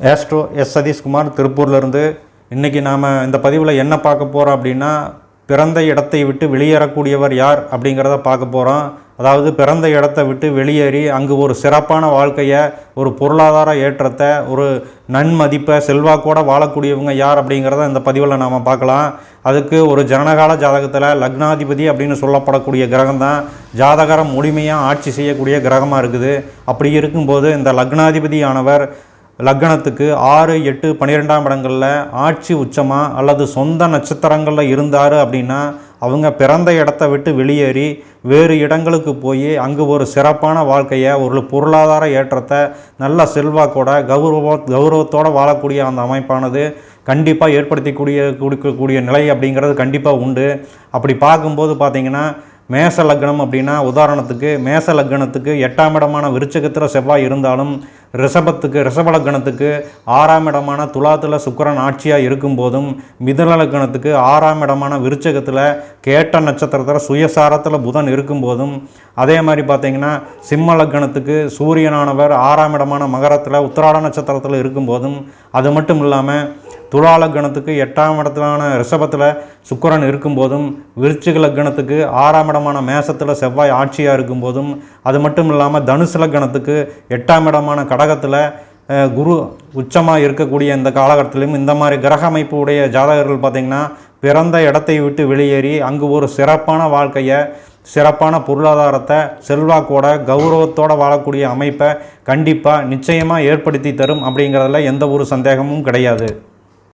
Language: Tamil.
ஏஸ்ட்ரோ எஸ் சதீஷ்குமார் திருப்பூர்லேருந்து இன்றைக்கி நாம் இந்த பதிவில் என்ன பார்க்க போகிறோம் அப்படின்னா பிறந்த இடத்தை விட்டு வெளியேறக்கூடியவர் யார் அப்படிங்கிறத பார்க்க போகிறோம் அதாவது பிறந்த இடத்தை விட்டு வெளியேறி அங்கு ஒரு சிறப்பான வாழ்க்கையை ஒரு பொருளாதார ஏற்றத்தை ஒரு நன்மதிப்பை செல்வாக்கோட வாழக்கூடியவங்க யார் அப்படிங்கிறத இந்த பதிவில் நாம் பார்க்கலாம். அதுக்கு ஒரு ஜனனகால ஜாதகத்தில் லக்னாதிபதி அப்படின்னு சொல்லப்படக்கூடிய கிரகம் தான் ஜாதகரம் முழுமையாக ஆட்சி செய்யக்கூடிய கிரகமாக இருக்குது. அப்படி இருக்கும்போது இந்த லக்னாதிபதியானவர் லக்னத்துக்கு ஆறு எட்டு பன்னிரெண்டாம் இடங்களில் ஆட்சி உச்சமாக அல்லது சொந்த நட்சத்திரங்களில் இருந்தார் அப்படின்னா அவங்க பிறந்த இடத்த விட்டு வெளியேறி வேறு இடங்களுக்கு போய் அங்கு ஒரு சிறப்பான வாழ்க்கையை ஒரு பொருளாதார ஏற்றத்தை நல்ல செல்வாக்கோட கௌரவ கௌரவத்தோடு வாழக்கூடிய அந்த அமைப்பானது கண்டிப்பாக ஏற்படுத்திக்கூடிய கொடுக்கக்கூடிய நிலை அப்படிங்கிறது கண்டிப்பாக உண்டு. அப்படி பார்க்கும்போது பார்த்திங்கன்னா மேச லக்னம் அப்படின்னா உதாரணத்துக்கு மேச லக்னத்துக்கு எட்டாம் இடமான விருச்சகத்தில் செவ்வாய் இருந்தாலும் ரிஷபத்துக்கு ரிஷபலக்கணத்துக்கு ஆறாம் இடமான துலாத்தில் சுக்கரன் ஆட்சியாக இருக்கும்போதும் மிதலக்கணத்துக்கு ஆறாம் இடமான விருச்சகத்தில் கேட்ட நட்சத்திரத்தில் சுயசாரத்தில் புதன் இருக்கும்போதும் அதே மாதிரி பார்த்தீங்கன்னா சிம்ம லக்னத்துக்கு சூரியனானவர் ஆறாம் இடமான மகரத்தில் உத்திராட நட்சத்திரத்தில் இருக்கும்போதும் அது மட்டும் இல்லாமல் துலால கணத்துக்கு எட்டாம் இடத்திலான ரிஷபத்தில் சுக்கரன் இருக்கும்போதும் விருச்சிக லக்னத்துக்கு ஆறாம் இடமான மேசத்தில் செவ்வாய் ஆட்சியாக இருக்கும்போதும் அது மட்டும் இல்லாமல் தனுசு லக்னத்துக்கு எட்டாம் இடமான கடகத்தில் குரு உச்சமாக இருக்கக்கூடிய இந்த காலகட்டத்திலும் இந்த மாதிரி கிரக அமைப்பு உடைய ஜாதகர்கள் பார்த்திங்கன்னா பிறந்த இடத்தை விட்டு வெளியேறி அங்கு ஒரு சிறப்பான வாழ்க்கையை சிறப்பான பொருளாதாரத்தை செல்வாக்கோட கௌரவத்தோடு வாழக்கூடிய அமைப்பை கண்டிப்பாக நிச்சயமாக ஏற்படுத்தி தரும் அப்படிங்கிறதுல எந்த ஒரு சந்தேகமும் கிடையாது.